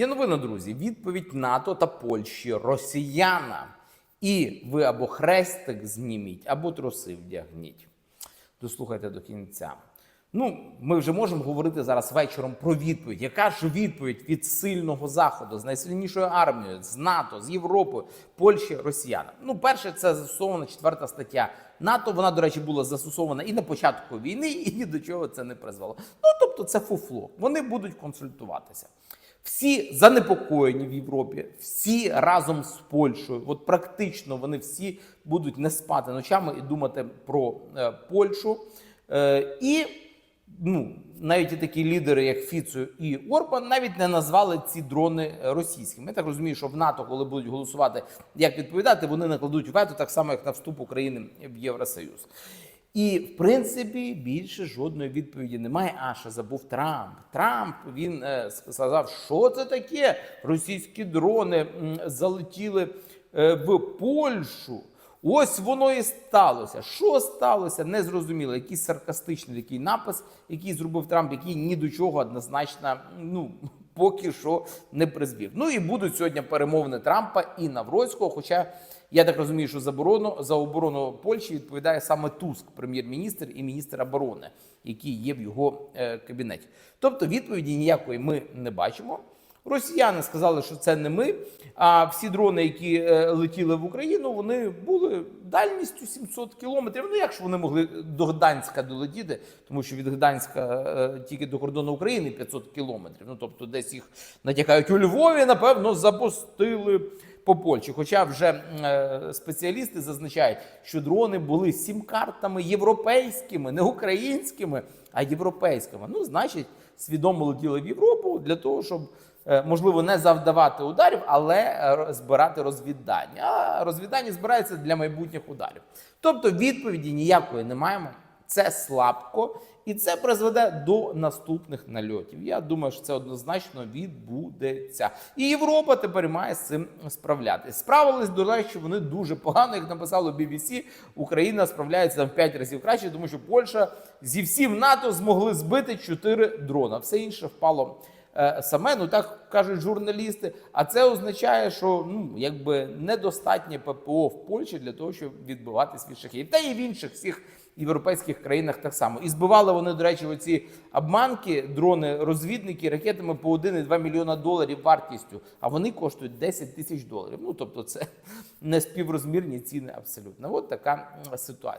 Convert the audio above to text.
Є новина, друзі. Відповідь НАТО та Польщі росіяна. І ви або хрестик зніміть, або труси вдягніть. Дослухайте до кінця. Ну, ми вже можемо говорити зараз вечором про відповідь. Яка ж відповідь від сильного заходу з найсильнішою армією, з НАТО, з Європи, Польщі, Росіянам? Ну, перше, це застосована четверта стаття НАТО. Вона, до речі, була застосована і на початку війни, і ні до чого це не призвело. Ну тобто, це фуфло. Вони будуть консультуватися. Всі занепокоєні в Європі, всі разом з Польщею. От практично вони всі будуть не спати ночами і думати про е, Польщу. Е, і ну, навіть і такі лідери, як Фіцо і Орбан, навіть не назвали ці дрони російськими. Я так розумію, що в НАТО, коли будуть голосувати, як відповідати, вони накладуть вето так само, як на вступ України в Євросоюз. І в принципі більше жодної відповіді немає. А ще забув Трамп. Трамп він е, сказав, що це таке? Російські дрони м, залетіли е, в Польщу. Ось воно і сталося. Що сталося? Незрозуміло. Якийсь саркастичний такий напис, який зробив Трамп, який ні до чого однозначно, ну поки що не призвів. Ну і будуть сьогодні перемовини Трампа і Навроцького. Хоча я так розумію, що за оборону за оборону Польщі відповідає саме Туск, прем'єр-міністр і міністр оборони, які є в його е, кабінеті. Тобто відповіді ніякої ми не бачимо. Росіяни сказали, що це не ми. А всі дрони, які е, летіли в Україну, вони були дальністю 700 кілометрів. Ну як ж вони могли до Гданська долетіти, тому що від Гданська е, тільки до кордону України 500 кілометрів. Ну тобто, десь їх натякають у Львові, напевно, запустили по Польщі. Хоча вже е, спеціалісти зазначають, що дрони були сім-картами європейськими, не українськими, а європейськими. Ну, значить, свідомо летіли в Європу для того, щоб е, можливо не завдавати ударів, але е, збирати розвіддання. А розвіддання збирається для майбутніх ударів. Тобто відповіді ніякої не маємо. Це слабко, і це призведе до наступних нальотів. Я думаю, що це однозначно відбудеться. І Європа тепер має з цим справлятися. Справились, до речі, вони дуже погано, як написало BBC, Україна справляється в 5 разів краще, тому що Польща зі всім НАТО змогли збити 4 дрона. Все інше впало. Е, Саме, ну так кажуть журналісти, а це означає, що ну якби недостатнє ППО в Польщі для того, щоб відбиватись від шахів, та і в інших всіх європейських країнах так само. І збивали вони, до речі, оці обманки, дрони-розвідники ракетами по 1,2 мільйона доларів вартістю, а вони коштують 10 тисяч доларів. Ну тобто, це не співрозмірні ціни абсолютно. От така ситуація.